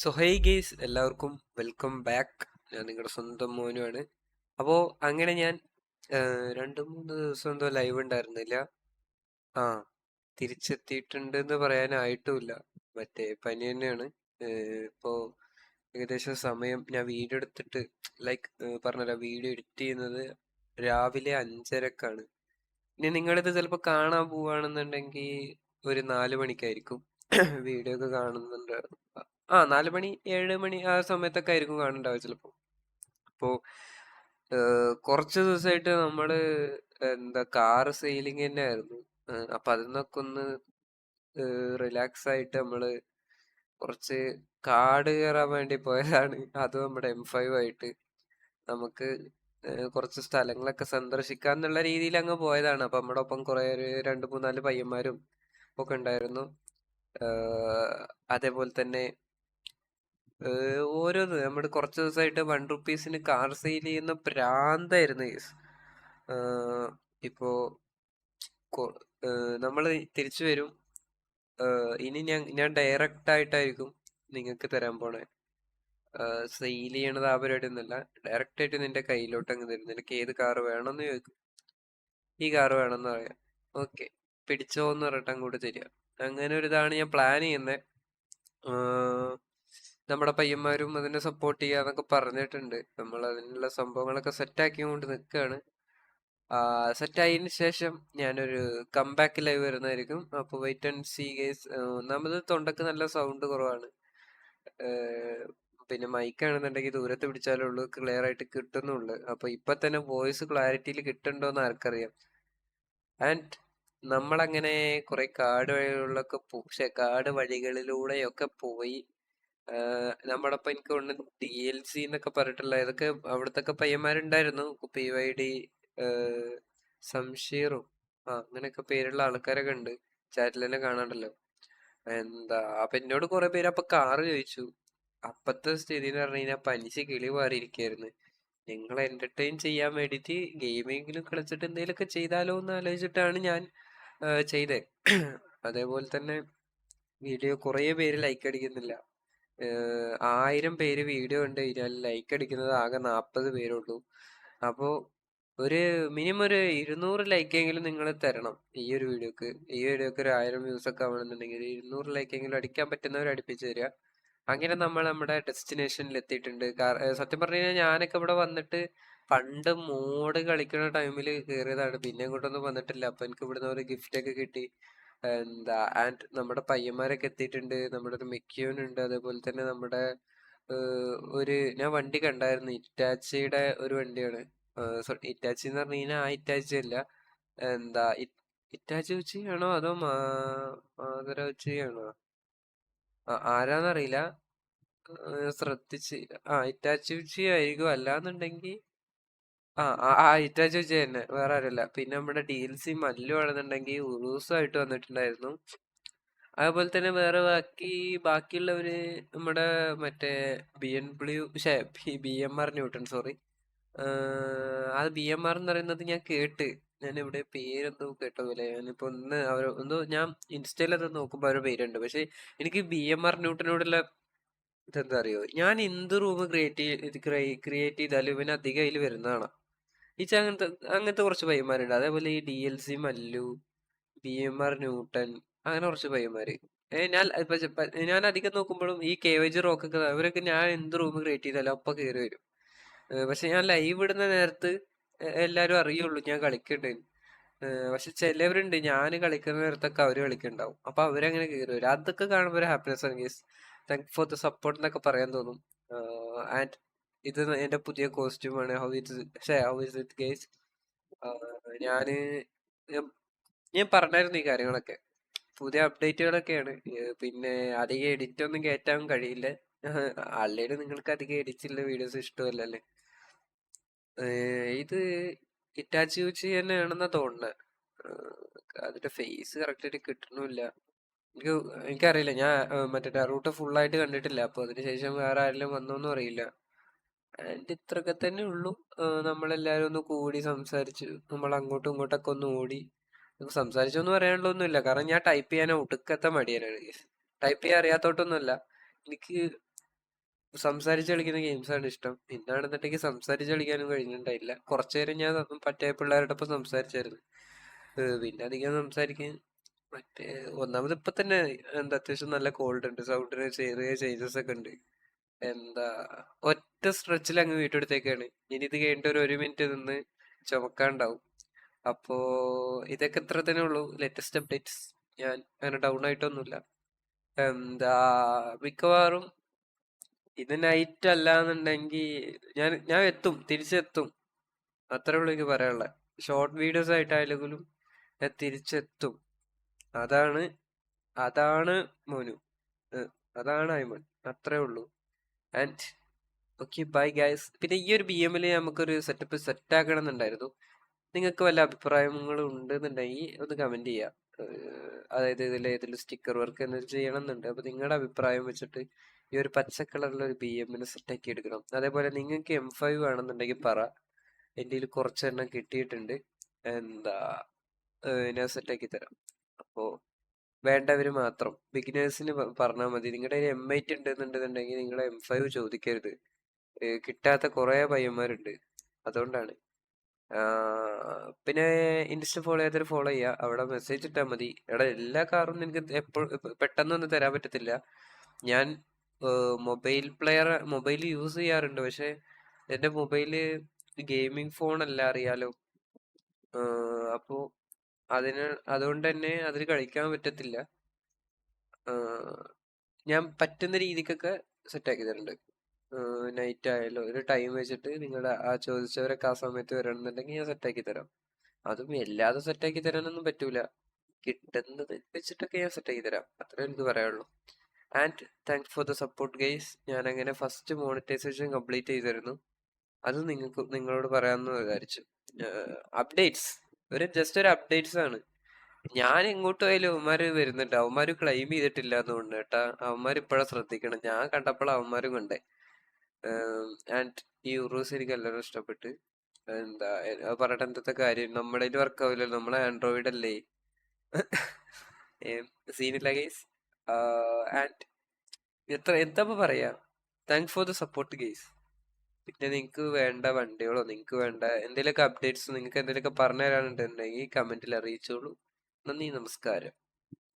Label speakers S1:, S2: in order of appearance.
S1: So hi guys എല്ലാവർക്കും welcome back ഞാൻ നിങ്ങളുടെ സ്വന്തം മോനുമാണ് അപ്പോൾ അങ്ങനെ ഞാൻ രണ്ട് മൂന്ന് ദിവസം എന്തോ ലൈവ് ഉണ്ടായിരുന്നില്ല. ആ തിരിച്ചെത്തിയിട്ടുണ്ട് എന്ന് പറയാനായിട്ടുമില്ല. മറ്റേ പനി തന്നെയാണ്. ഇപ്പോൾ ഇപ്പോ ഏകദേശം സമയം ഞാൻ വീഡിയോ എടുത്തിട്ട് ലൈക്ക് പറഞ്ഞല്ലോ വീഡിയോ എഡിറ്റ് ചെയ്യുന്നത് രാവിലെ അഞ്ചരക്കാണ്. ഇനി നിങ്ങളിത് ചിലപ്പോൾ കാണാൻ പോവാണെന്നുണ്ടെങ്കിൽ ഒരു നാല് മണിക്കായിരിക്കും. വീഡിയോ ഒക്കെ കാണുന്നുണ്ട്. ആ നാല് മണി ഏഴ് മണി ആ സമയത്തൊക്കെ ആയിരിക്കും കാണുന്നുണ്ടാവുക ചിലപ്പോൾ. അപ്പോൾ കുറച്ച് ദിവസമായിട്ട് നമ്മൾ എന്താ കാർ സെയിലിംഗ് തന്നെ ആയിരുന്നു. അപ്പം അതിൽ നിന്നൊക്കെ ഒന്ന് റിലാക്സ് ആയിട്ട് നമ്മൾ കുറച്ച് കാട് കയറാൻ വേണ്ടി പോയതാണ്. അത് നമ്മുടെ എം ഫൈവ് ആയിട്ട്. നമുക്ക് കുറച്ച് സ്ഥലങ്ങളൊക്കെ സന്ദർശിക്കാം എന്നുള്ള രീതിയിൽ അങ്ങ് പോയതാണ്. അപ്പൊ നമ്മുടെ ഒപ്പം കുറെ രണ്ട് മൂന്നാൽ പയ്യന്മാരും ഒക്കെ ഉണ്ടായിരുന്നു. അതേപോലെ തന്നെ ഓരോ ഓരോന്ന് നമ്മുടെ കുറച്ച് ദിവസമായിട്ട് വൺ റുപ്പീസിന് കാർ സെയിൽ ചെയ്യുന്ന പ്രാന്തായിരുന്നു കേസ് ഇപ്പോ നമ്മൾ തിരിച്ചു വരും. ഇനി ഞാൻ ഞാൻ ഡയറക്റ്റ് ആയിട്ടായിരിക്കും നിങ്ങൾക്ക് തരാൻ പോണേ. സെയിൽ ചെയ്യണത് ആ പരിപാടി ഒന്നുമല്ല ഡയറക്റ്റ് ആയിട്ട് നിന്റെ കയ്യിലോട്ട് അങ്ങ് തരും. നിനക്ക് ഏത് കാർ വേണമെന്ന് ചോദിക്കും. ഈ കാർ വേണമെന്ന് പറയാം. ഓക്കെ പിടിച്ചോ എന്ന് പറഞ്ഞിട്ട് അങ്ങോട്ട് തരിക. അങ്ങനെ ഒരു ഇതാണ് ഞാൻ പ്ലാൻ ചെയ്യുന്നത് നമ്മുടെ പയ്യന്മാരും അതിനെ സപ്പോർട്ട് ചെയ്യാന്നൊക്കെ പറഞ്ഞിട്ടുണ്ട്. നമ്മൾ അതിനുള്ള സംഭവങ്ങളൊക്കെ സെറ്റ് ആക്കിക്കൊണ്ട് നിൽക്കുകയാണ് സെറ്റ് ആയതിന് ശേഷം ഞാനൊരു കംബാക്ക് ലൈവ് വരുന്നതായിരിക്കും. അപ്പോൾ വെയിറ്റ് ആൻഡ് സീ ഗേസ് ഒന്നാമത് തൊണ്ടക്ക് നല്ല സൗണ്ട് കുറവാണ്. പിന്നെ മൈക്കാണെന്നുണ്ടെങ്കിൽ ദൂരത്ത് പിടിച്ചാലേ ഉള്ളൂ ക്ലിയർ ആയിട്ട് കിട്ടുന്നുള്ളൂ. അപ്പോൾ ഇപ്പൊ തന്നെ വോയിസ് ക്ലാരിറ്റിയിൽ കിട്ടുന്നുണ്ടോ എന്ന് ആർക്കറിയാം. ആൻഡ് നമ്മളങ്ങനെ കുറെ കാട് വഴികളിലൊക്കെ പോ കാട് വഴികളിലൂടെയൊക്കെ പോയി ഏഹ് നമ്മുടെ ഒപ്പം എനിക്ക് തോന്നുന്നു ഡി എൽ സി എന്നൊക്കെ പറഞ്ഞിട്ടുള്ള ഇതൊക്കെ അവിടത്തൊക്കെ പയ്യന്മാരുണ്ടായിരുന്നു. പി വൈ ഡി സംഷീറും ആ അങ്ങനെയൊക്കെ പേരുള്ള ആൾക്കാരൊക്കെ ഉണ്ട്. ചാറ്റിൽ തന്നെ കാണാണ്ടല്ലോ. എന്താ അപ്പൊ എന്നോട് കുറെ പേര് അപ്പൊ കാറ് ചോദിച്ചു. അപ്പത്തെ സ്ഥിതി എന്ന് പറഞ്ഞു കഴിഞ്ഞാൽ പലിശ കിളി മാറിയിരിക്കായിരുന്നു. നിങ്ങൾ എന്റർടൈൻ ചെയ്യാൻ വേണ്ടിയിട്ട് ഗെയിമെങ്കിലും കളിച്ചിട്ട് എന്തെങ്കിലുമൊക്കെ ചെയ്താലോ എന്ന് ആലോചിച്ചിട്ടാണ് ഞാൻ ചെയ്തേ. അതേപോലെ തന്നെ വീഡിയോ കുറേ പേര് ലൈക്ക് അടിക്കുന്നില്ല. ആയിരം പേര് വീഡിയോ ഉണ്ട്. കഴിഞ്ഞാൽ ലൈക്ക് അടിക്കുന്നത് ആകെ നാൽപ്പത് പേരുള്ളൂ. അപ്പോൾ ഒരു മിനിമം ഒരു ഇരുന്നൂറ് ലൈക്കെങ്കിലും നിങ്ങൾ തരണം ഈ ഒരു വീഡിയോക്ക്. ഈ വീഡിയോക്ക് ഒരു ആയിരം വ്യൂസ് ഒക്കെ ആവണമെന്നുണ്ടെങ്കിൽ ഇരുന്നൂറ് ലൈക്കെങ്കിലും അടിക്കാൻ പറ്റുന്നവർ അടുപ്പിച്ച് തരിക. അങ്ങനെ നമ്മൾ നമ്മുടെ ഡെസ്റ്റിനേഷനിൽ എത്തിയിട്ടുണ്ട്. സത്യം പറഞ്ഞു കഴിഞ്ഞാൽ ഞാനൊക്കെ ഇവിടെ വന്നിട്ട് പണ്ട് മോഡ് കളിക്കുന്ന ടൈമിൽ കേറിയതാണ്. പിന്നെ ഇങ്ങോട്ടൊന്നും വന്നിട്ടില്ല. അപ്പൊ എനിക്ക് ഇവിടുന്ന് ഒരു ഗിഫ്റ്റ് ഒക്കെ കിട്ടി. എന്താ ആൻഡ് നമ്മുടെ പയ്യന്മാരൊക്കെ എത്തിയിട്ടുണ്ട്. നമ്മുടെ ഒരു മെക്യൂൻ ഉണ്ട്. അതേപോലെ തന്നെ നമ്മുടെ ഒരു ഞാൻ വണ്ടി കണ്ടായിരുന്നു. ഇറ്റാച്ചിയുടെ ഒരു വണ്ടിയാണ്. സോറി ഇറ്റാച്ചി എന്ന് പറഞ്ഞു കഴിഞ്ഞാൽ ആ ഇറ്റാച്ചി അല്ല. എന്താ ഇറ്റാച്ചി ഉച്ചയാണോ അതോ മാതര ഉച്ചയാണോ ആരാന്നറിയില്ല. ശ്രദ്ധിച്ച് ആ ഇറ്റാച്ചി ഉച്ചി ആയിരിക്കും. അല്ലാന്നുണ്ടെങ്കിൽ ആ ആ ആ, തന്നെ വേറെ ആരുമല്ല. പിന്നെ നമ്മുടെ ഡി എൽ സി മല്ലു ആണെന്നുണ്ടെങ്കിൽ ഉറൂസായിട്ട് വന്നിട്ടുണ്ടായിരുന്നു. അതുപോലെ തന്നെ വേറെ ബാക്കി ബാക്കിയുള്ളവര് നമ്മുടെ മറ്റേ B N W B M R Newton sorry അത് ബി എം ആർ എന്ന് പറയുന്നത് ഞാൻ കേട്ട്. ഞാൻ ഇവിടെ പേരെന്തോ കേട്ട ഞാനിപ്പോ ഒന്ന് അവർ എന്തോ ഞാൻ ഇൻസ്റ്റയിലത് നോക്കുമ്പോ അവരുടെ പേരുണ്ട്. പക്ഷെ എനിക്ക് ബി എം ആർ ന്യൂട്ടനോടുള്ള ഇതെന്താ അറിയോ? ഞാൻ എന്ത് റൂം ക്രിയേറ്റ് ചെയ്ത് ക്രിയേറ്റ് ചെയ്താലും ഇവന് അധികം അതിൽ വരുന്നതാണ്. ഈ അങ്ങനത്തെ അങ്ങനത്തെ കുറച്ച് പയ്യന്മാരുണ്ട്. അതേപോലെ ഈ D L C Mallu B M R Newton അങ്ങനെ കുറച്ച് പയ്യന്മാര്. ഞാൻ ഞാൻ അധികം നോക്കുമ്പോഴും ഈ കെ വൈ ജി റോക്കൊക്കെ അവരൊക്കെ ഞാൻ എന്ത് റൂം ക്രിയേറ്റ് ചെയ്താലും അപ്പൊ കയറി വരും. പക്ഷെ ഞാൻ ലൈവ് ഇടുന്ന നേരത്ത് എല്ലാരും അറിയുള്ളൂ ഞാൻ കളിക്കുന്നുണ്ട് പക്ഷെ ചിലവരുണ്ട്. ഞാൻ കളിക്കുന്ന നേരത്തൊക്കെ അവർ കളിക്കുന്നുണ്ടാവും അപ്പൊ അവരങ്ങനെ കയറി വരും. അതൊക്കെ കാണുമ്പോൾ ഹാപ്പിനെസ് ആണ് താങ്ക് ഫോർ ദ സപ്പോർട്ട് എന്നൊക്കെ പറയാൻ തോന്നും. ആൻഡ് ഇത് എന്റെ പുതിയ കോസ്റ്റ്യൂമാണ്. How it how is it guys ഞാൻ ഞാൻ പറഞ്ഞായിരുന്നു ഈ കാര്യങ്ങളൊക്കെ. പുതിയ അപ്ഡേറ്റുകളൊക്കെയാണ് പിന്നെ അധികം എഡിറ്റ് ഒന്നും കയറ്റാൻ കഴിയില്ല. ആൾറെഡി നിങ്ങൾക്ക് അധികം എഡിറ്റുള്ള വീഡിയോസ് ഇഷ്ടമല്ലല്ലേ ഇത് ഇറ്റാച്ചി ഉച്ചി തന്നെയാണെന്നാ തോന്നുന്നത് അതിന്റെ ഫേസ് കറക്റ്റായിട്ട് കിട്ടണില്ല എനിക്ക് എനിക്കറിയില്ല. ഞാൻ മറ്റേ ഡറൂട്ട് ഫുൾ ആയിട്ട് കണ്ടിട്ടില്ല. അപ്പൊ അതിനുശേഷം വേറെ ആരെങ്കിലും വന്നോന്നും അറിയില്ല. ആൻഡ് ഇത്രയൊക്കെ തന്നെ ഉള്ളൂ. ഏഹ് നമ്മളെല്ലാരും ഒന്ന് കൂടി സംസാരിച്ചു നമ്മൾ അങ്ങോട്ടും ഇങ്ങോട്ടൊക്കെ ഒന്ന് ഓടി. സംസാരിച്ചൊന്നും പറയാനുള്ളൊന്നുമില്ല കാരണം ഞാൻ ടൈപ്പ് ചെയ്യാൻ ഒടുക്കത്തെ മടിയനാണ് ടൈപ്പ് ചെയ്യാൻ അറിയാത്തോട്ടൊന്നുമല്ല. എനിക്ക് സംസാരിച്ച് കളിക്കുന്ന ഗെയിംസ് ആണ് ഇഷ്ടം. ഇന്നാണെന്നുണ്ടെങ്കിൽ സംസാരിച്ച് കളിക്കാനും കഴിഞ്ഞിട്ടുണ്ടായില്ല. കുറച്ചു നേരം ഞാൻ പറ്റേ പിള്ളേരുടെ ഒപ്പം സംസാരിച്ചായിരുന്നു. പിന്നെ അധികം സംസാരിക്കാൻ മറ്റേ ഒന്നാമത് ഇപ്പൊ തന്നെ എന്താ അത്യാവശ്യം നല്ല കോൾഡ് ഉണ്ട്. സൗണ്ടിന് ചെറിയ ചേഞ്ചസ് ഒക്കെ ഉണ്ട്. എന്താ ഒറ്റ സ്ട്രെച്ചിൽ അങ്ങ് വീട്ടെടുത്തേക്കാണ് ഇനി ഇത് കഴിഞ്ഞിട്ട് ഒരു ഒരു മിനിറ്റ് നിന്ന് ചുമക്കാണ്ടാവും അപ്പോ ഇതൊക്കെ ഇത്ര തന്നെ ഉള്ളൂ. ലേറ്റസ്റ്റ് അപ്ഡേറ്റ്സ് ഞാൻ അങ്ങനെ ഡൗൺ ആയിട്ടൊന്നുമില്ല. എന്താ മിക്കവാറും ഇത് നൈറ്റ് അല്ലാന്നുണ്ടെങ്കിൽ ഞാൻ ഞാൻ എത്തും തിരിച്ചെത്തും. അത്രേ ഉള്ളൂ എനിക്ക് പറയാനുള്ളത് ഷോർട്ട് വീഡിയോസ് ആയിട്ടായാലും ഞാൻ തിരിച്ചെത്തും. അതാണ് അതാണ് മോനു. അതാണ് അയ്മൻ. അത്രേ ഉള്ളൂ. And okay bye guys. പിന്നെ ഈ ഒരു ബി എമ്മിൽ നമുക്കൊരു സെറ്റപ്പ് സെറ്റ് ആക്കണം എന്നുണ്ടായിരുന്നു നിങ്ങൾക്ക് വല്ല അഭിപ്രായങ്ങളും ഉണ്ടെന്നുണ്ടെങ്കിൽ ഒന്ന് കമന്റ് ചെയ്യാം. അതായത് ഇതിൽ ഏതെങ്കിലും സ്റ്റിക്കർ വർക്ക് എന്തെങ്കിലും ചെയ്യണം എന്നുണ്ട് അപ്പോൾ നിങ്ങളുടെ അഭിപ്രായം വെച്ചിട്ട് ഈ ഒരു പച്ച കളറിലുള്ള ഒരു ബി എമ്മിന് സെറ്റാക്കി എടുക്കണം. അതേപോലെ നിങ്ങൾക്ക് എം ഫൈവ് വേണമെന്നുണ്ടെങ്കിൽ പറ. എന്റെ കയ്യിൽ കുറച്ചെണ്ണം കിട്ടിയിട്ടുണ്ട്. എന്താ ഞാൻ സെറ്റാക്കി തരാം. അപ്പോ വേണ്ടവര് മാത്രം. ബിഗിനേഴ്സിന് പറഞ്ഞാൽ മതി. നിങ്ങളുടെ എം എയ്റ്റ് ഉണ്ടെന്നുണ്ടെന്നുണ്ടെങ്കിൽ നിങ്ങൾ എം ഫൈവ് ചോദിക്കരുത്. കിട്ടാത്ത കുറേ പയ്യന്മാരുണ്ട്. അതുകൊണ്ടാണ്. പിന്നെ ഇൻസ്റ്റ ഫോളോ ചെയ്യാത്തൊരു ഫോളോ ചെയ്യുക അവിടെ മെസ്സേജ് ഇട്ടാൽ മതി. എടാ എല്ലാ കാറും നിനക്ക് എപ്പോഴും പെട്ടെന്നൊന്നും തരാൻ പറ്റത്തില്ല. ഞാൻ മൊബൈൽ പ്ലെയർ മൊബൈൽ യൂസ് ചെയ്യാറുണ്ട്. പക്ഷെ എന്റെ മൊബൈൽ ഗെയിമിംഗ് ഫോൺ അല്ല അറിയാലോ. അപ്പോൾ അപ്പോ അതിന് അതുകൊണ്ട് തന്നെ അതിന് കഴിക്കാൻ പറ്റത്തില്ല. ഞാൻ പറ്റുന്ന രീതിക്കൊക്കെ സെറ്റ് ആക്കി തരുന്നുണ്ട് നൈറ്റ് ആയാലും ഒരു ടൈം വെച്ചിട്ട് നിങ്ങളുടെ ആ ചോദിച്ചവരൊക്കെ ആ സമയത്ത് വരണമെന്നുണ്ടെങ്കിൽ ഞാൻ സെറ്റ് ആക്കി തരാം. അതും എല്ലാതും സെറ്റ് ആക്കി തരാനൊന്നും പറ്റൂല. കിട്ടുന്നത് വെച്ചിട്ടൊക്കെ ഞാൻ സെറ്റ് ആക്കി തരാം. അത്രേ എനിക്ക് പറയാനുള്ളൂ. And thanks for the support guys ഞാൻ അങ്ങനെ ഫസ്റ്റ് മോണിറ്റൈസേഷൻ കംപ്ലീറ്റ് ചെയ്തിരുന്നു. അത് നിങ്ങൾക്ക് നിങ്ങളോട് പറയാമെന്ന് വിചാരിച്ചു. അപ്ഡേറ്റ്സ് ഒരു ജസ്റ്റ് ഒരു അപ്ഡേറ്റ്സ് ആണ്. ഞാൻ എങ്ങോട്ട് പോയാലും അവന്മാര് വരുന്നുണ്ട്. അവന്മാര് ക്ലെയിം ചെയ്തിട്ടില്ല എന്ന് തോന്നുന്നു കേട്ടാ. അവന്മാര് ഇപ്പോഴാ ശ്രദ്ധിക്കണം ഞാൻ കണ്ടപ്പോൾ അവന്മാരും കണ്ടേ. ആൻഡ് ഈ ഉറൂസ് എനിക്ക് എല്ലാവരും ഇഷ്ടപ്പെട്ട്. എന്താ പറയട്ടെ എന്തത്തെ കാര്യം? നമ്മുടെ വർക്ക് ആവില്ലല്ലോ. നമ്മളെ ആൻഡ്രോയിഡ് അല്ലേ? സീനില്ല ഗെയ്സ് ആൻഡ് എത്ര എന്താ പറയാ? Thanks for the support guys പിന്നെ നിങ്ങൾക്ക് വേണ്ട വണ്ടികളോ നിങ്ങൾക്ക് വേണ്ട എന്തെങ്കിലുമൊക്കെ അപ്ഡേറ്റ്സ് നിങ്ങൾക്ക് എന്തെങ്കിലുമൊക്കെ പറഞ്ഞു തരാനുണ്ടെന്നുണ്ടെങ്കിൽ കമന്റിൽ അറിയിച്ചോളൂ. നന്ദി നമസ്കാരം.